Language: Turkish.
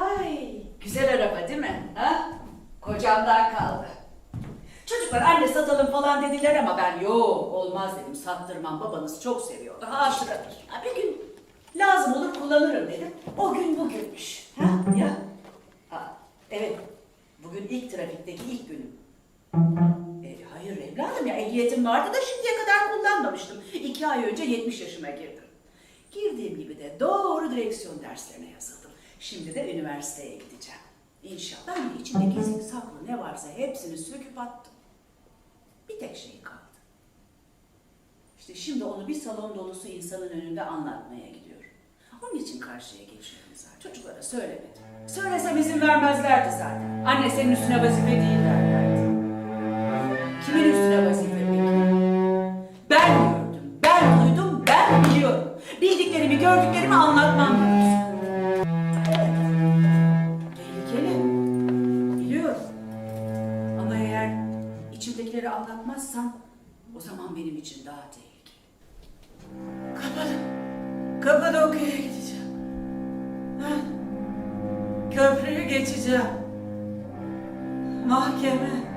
Ay, güzel araba değil mi? Ha? Kocamdan kaldı. Çocuklar anne satalım falan dediler ama ben yok olmaz dedim sattırmam babanız çok seviyordu haşıradır. Ha, bir gün lazım olur kullanırım dedim. O gün bugünmüş. Ha, ya. Ha, evet bugün ilk trafikteki ilk günüm. E, hayır evladım ya ehliyetim vardı da şimdiye kadar kullanmamıştım. İki ay önce 70 yaşıma girdim. Girdiğim gibi de doğru direksiyon derslerine yazıldım. Şimdi de üniversiteye gideceğim. İnşallah hani içinde gizli saklı ne varsa hepsini söküp attım. Bir tek şey kaldı. İşte şimdi onu bir salon dolusu insanın önünde anlatmaya gidiyorum. Onun için karşıya geçiyorum zaten. Çocuklara söylemedim. Söylesem izin vermezlerdi zaten. Anne senin üstüne vazife değil derlerdi. Gördüklerimi anlatmam lazım. Tehlikeli. Biliyorum. Ama eğer içimdekileri anlatmazsam o zaman benim için daha tehlikeli. Kapalı. Kapadokya'ya gideceğim. Ha? Köprüyü geçeceğim. Mahkeme.